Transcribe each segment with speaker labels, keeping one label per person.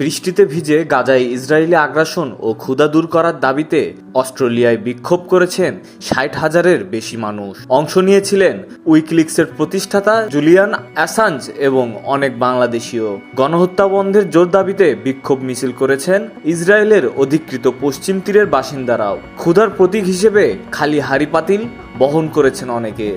Speaker 1: বৃষ্টিতে ভিজে গাজায় ইসরায়েলি আগ্রাসন ও ক্ষুধা দূর করার দাবিতে অস্ট্রেলিয়ায় বিক্ষোভ করেছেন ষাট হাজারের বেশি মানুষ। অংশ নিয়েছিলেন উইকিলিক্সের প্রতিষ্ঠাতা জুলিয়ান অ্যাসাঞ্জ এবং অনেক বাংলাদেশীয়। গণহত্যা বন্ধের জোর দাবিতে বিক্ষোভ মিছিল করেছেন ইসরায়েলের অধিকৃত পশ্চিম তীরের বাসিন্দারাও। ক্ষুধার প্রতীক হিসেবে খালি হাড়ি পাতিল বহন করেছেন অনেকে।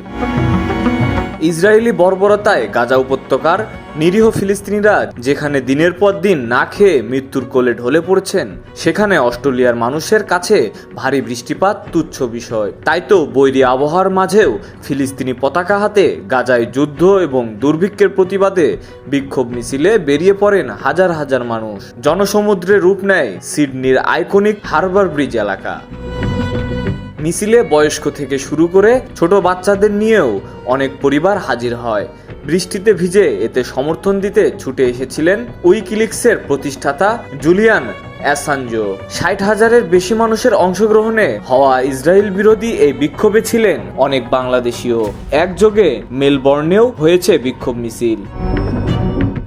Speaker 1: ইসরায়েলি বর্বরতায় গাজা উপত্যকার নিরীহ ফিলিস্তিনিরা যেখানে দিনের পর দিন না খেয়ে মৃত্যুর কোলে ঢলে পড়ছেন, সেখানে অস্ট্রেলিয়ার মানুষের কাছে ভারী বৃষ্টিপাত তুচ্ছ বিষয়। তাই তো বৈরী আবহাওয়ার মাঝেও ফিলিস্তিনি পতাকা হাতে গাজায় যুদ্ধ এবং দুর্ভিক্ষের প্রতিবাদে বিক্ষোভ মিছিলে বেরিয়ে পড়েন হাজার হাজার মানুষ। জনসমুদ্রে রূপ নেয় সিডনির আইকনিক হারবার ব্রিজ এলাকা। মিছিলে বয়স্ক থেকে শুরু করে ছোট বাচ্চাদের নিয়েও অনেক পরিবার হাজির হয়। বৃষ্টিতে ভিজে এতে সমর্থন দিতে ছুটে এসেছিলেন উইকিলিক্সের প্রতিষ্ঠাতা জুলিয়ান অ্যাসাঞ্জো। ষাট হাজারের বেশি মানুষের অংশগ্রহণে হওয়া ইসরায়েল বিরোধী এই বিক্ষোভে ছিলেন অনেক বাংলাদেশীয়। একযোগে মেলবর্নেও হয়েছে বিক্ষোভ মিছিল।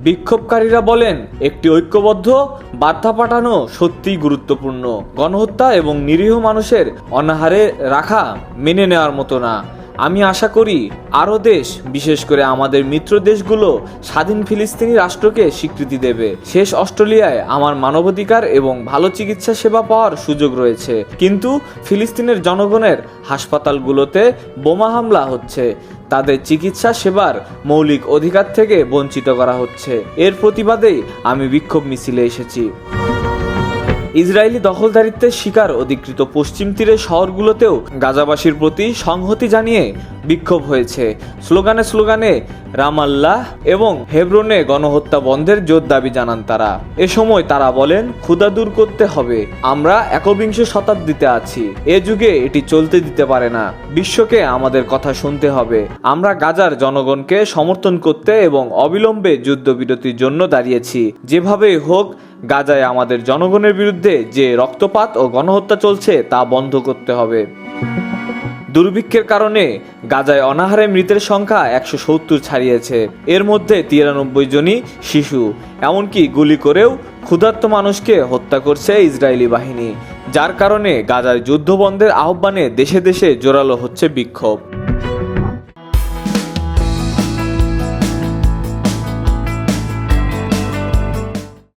Speaker 1: বিক্ষোভকারীরা বলেন, একটি ঐক্যবদ্ধ বার্তা পাঠানো সত্যিই গুরুত্বপূর্ণ। গণহত্যা এবং নিরীহ মানুষের অনাহারে রাখা মেনে নেওয়ার মতো না। আমি আশা করি আরও দেশ, বিশেষ করে আমাদের মিত্র দেশগুলো, স্বাধীন ফিলিস্তিনি রাষ্ট্রকে স্বীকৃতি দেবে। শেষ অস্ট্রেলিয়ায় আমার মানবাধিকার এবং ভালো চিকিৎসা সেবা পাওয়ার সুযোগ রয়েছে। কিন্তু ফিলিস্তিনের জনগণের হাসপাতালগুলোতে বোমা হামলা হচ্ছে। তাদের চিকিৎসা সেবার মৌলিক অধিকার থেকে বঞ্চিত করা হচ্ছে। এর প্রতিবাদেই আমি বিক্ষোভ মিছিলে এসেছি। ইসরায়েলি দখলদারিত্বের শিকার অধিকৃত পশ্চিম তীরের শহরগুলোতেও গাজাবাসীর প্রতি সংহতি জানিয়ে বিক্ষোভ হয়েছে। স্লোগানে স্লোগানে রামাল্লাহ এবং হেব্রনে গণহত্যা বন্ধের জোর দাবি জানান তারা। এ সময় তারা বলেন, ক্ষুধা দূর করতে হবে। আমরা একবিংশ শতাব্দীতে আছি। এ যুগে এটি চলতে দিতে পারে না। বিশ্বকে আমাদের কথা শুনতে হবে। আমরা গাজার জনগণকে সমর্থন করতে এবং অবিলম্বে যুদ্ধবিরতির জন্য দাঁড়িয়েছি। যেভাবেই হোক গাজায় আমাদের জনগণের বিরুদ্ধে যে রক্তপাত ও গণহত্যা চলছে তা বন্ধ করতে হবে। দুর্ভিক্ষের কারণে গাজায় অনাহারে মৃতের সংখ্যা একশো সত্তর ছাড়িয়েছে। এর মধ্যে তিরানব্বই জনই শিশু, এমনকি গুলি করেও ক্ষুধার্ত মানুষকে হত্যা করছে ইসরায়েলি বাহিনী, যার কারণে গাজায় যুদ্ধ বন্ধের আহ্বানে দেশে দেশে জোরালো হচ্ছে বিক্ষোভ।